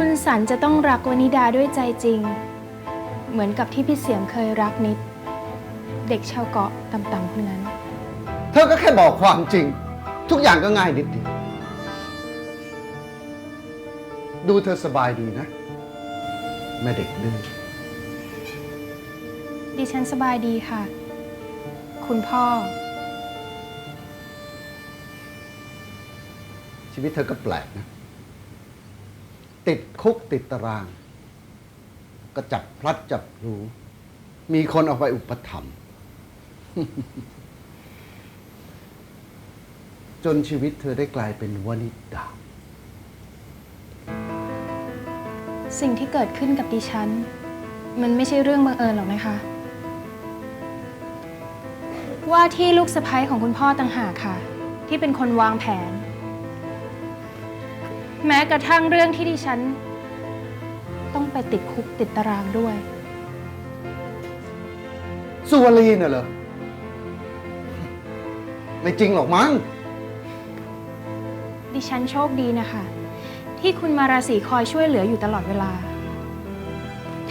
คุณสันจะต้องรักวนิดาด้วยใจจริง เหมือนกับที่พี่เสียงเคยรักนิด เด็กชาวเกาะต่ำๆคนนั้น เธอก็แค่บอกความจริง ทุกอย่างก็ง่ายนิดเดียวดูเธอสบายดีนะ แม่เด็กดื้อดิฉันสบายดีค่ะ คุณพ่อ ชีวิตเธอก็แปลกนะ ติดคุกติดตาราง ก็จับพลัดจับพลูมีคนเอาไปอุปถัมภ์จนชีวิตเธอได้กลายเป็นวนิดา สิ่งที่เกิดขึ้นกับดิฉัน มันไม่ใช่เรื่องบังเอิญหรอกนะคะ ว่าที่ลูกสะใภ้ของคุณพ่อต่างหากค่ะ ที่เป็นคนวางแผน แม้กระทั่งเรื่องที่ดิฉัน ต้องไปติดคุกติดตารางด้วย สุวรีน่ะเหรอ ไม่จริงหรอกมั้ง ดิฉันโชคดีนะคะ ที่คุณมาราศีคอยช่วยเหลืออยู่ตลอดเวลา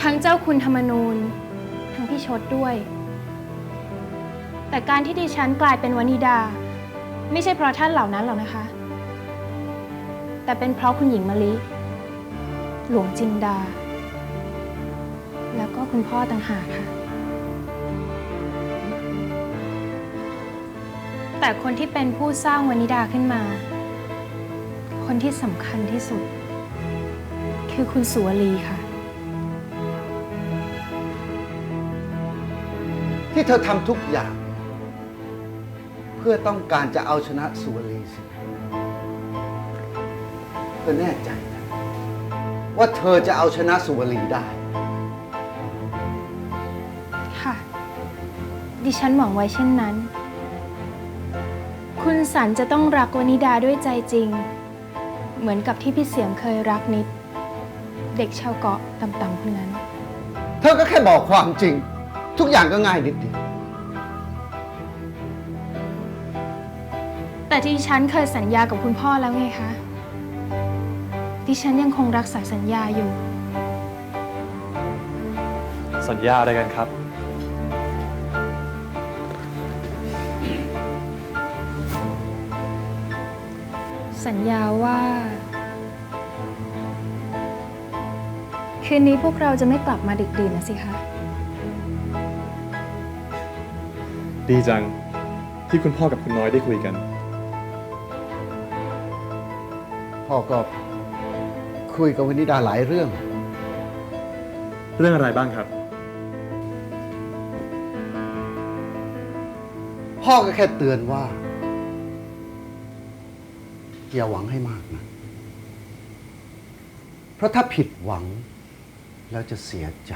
ทั้งเจ้าคุณธรรมนูญ ทั้งพี่ชดด้วย แต่การที่ดิฉันกลายเป็นวนิดา ไม่ใช่เพราะท่านเหล่านั้นหรอกนะคะ แต่เป็นเพราะคุณหญิงมะลิ หลวงจินดา แล้วก็คุณพ่อต่างหากค่ะ แต่คนที่เป็นผู้สร้างวนิดาขึ้นมา คนที่สำคัญที่สุด คือคุณสุวลีค่ะ ที่เธอทำทุกอย่าง เพื่อต้องการจะเอาชนะสุวรีสิ เธอแน่ใจนะว่าเธอจะเอาชนะสุวรีได้ ค่ะ ดิฉันหวังไว้เช่นนั้น คุณสันจะต้องรักวนิดาด้วยใจจริง เหมือนกับที่พี่เสียงเคยรักนิด เด็กชาวเกาะต่ำๆคนนั้น เธอก็แค่บอกความจริง ทุกอย่างก็ง่ายนิดเดียวแต่ดิฉันเคยสัญญากับคุณพ่อแล้วไงคะ ดิฉันยังคงรักษาสัญญาอยู่ สัญญาอะไรกันครับ สัญญาว่า คืนนี้พวกเราจะไม่กลับมาดึกดื่นนะสิคะ ดีจังที่คุณพ่อกับคุณน้อยได้คุยกัน พ่อก็ คุยกับวนิดาหลายเรื่อง เรื่องอะไรบ้างครับ พ่อก็แค่เตือนว่า อย่าหวังให้มากนะ เพราะถ้าผิดหวังแล้วจะเสียใจ